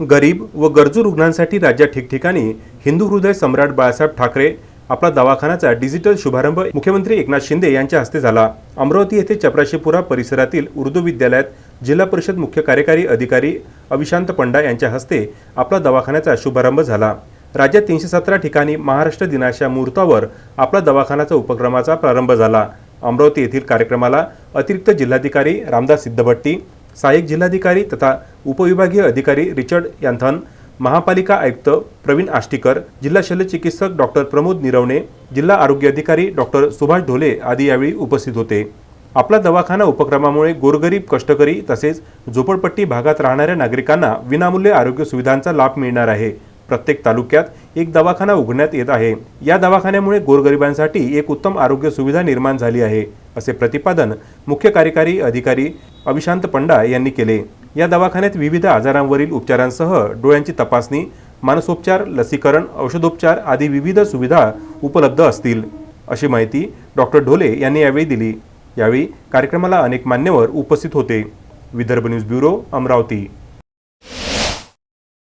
गरीब व गरजू रुग्णांसाठी राज्यात ठिकठिकाणी हिंदू हृदय सम्राट बाळासाहेब ठाकरे आपला दवाखानाचा डिजिटल शुभारंभ मुख्यमंत्री एकनाथ शिंदे यांच्या हस्ते झाला. अमरावती येथे चपराशीपुरा परिसरातील उर्दू विद्यालयात जिल्हा परिषद मुख्य कार्यकारी अधिकारी अविशांत पंडा यांच्या हस्ते आपला दवाखान्याचा शुभारंभ झाला. राज्यात तीनशे सतरा ठिकाणी महाराष्ट्र दिनाच्या मुहूर्तावर आपला दवाखानाचा उपक्रमाचा प्रारंभ झाला. अमरावती येथील कार्यक्रमाला अतिरिक्त जिल्हाधिकारी रामदास सिद्धभट्टी सहाय्यक जिल्हाधिकारी तथा उपविभागीय अधिकारी रिचर्ड यांथन महापालिका आयुक्त प्रवीण आष्टीकर जिल्हा शल्यचिकित्सक डॉक्टर प्रमोद निरवणे जिल्हा आरोग्य अधिकारी डॉक्टर सुभाष ढोले आदी यावेळी उपस्थित होते. आपला दवाखाना उपक्रमामुळे गोरगरीब कष्टकरी तसेच झोपडपट्टी भागात राहणाऱ्या नागरिकांना विनामूल्य आरोग्य सुविधांचा लाभ मिळणार आहे. प्रत्येक तालुक्यात एक दवाखाना उघडण्यात येत आहे. या दवाखान्यामुळे गोरगरिबांसाठी एक उत्तम आरोग्य सुविधा निर्माण झाली आहे. असे प्रतिपादन मुख्य कार्यकारी अधिकारी अविशांत पंडा यांनी केले. या दवाखान्यात विविध आजारांवरील उपचारांसह डोळ्यांची तपासणी मानसोपचार लसीकरण औषधोपचार आदी विविध सुविधा उपलब्ध असतील अशी माहिती डॉक्टर ढोले यांनी यावेळी दिली. यावेळी कार्यक्रमाला अनेक मान्यवर उपस्थित होते. Vidarbha news bureau Amravati.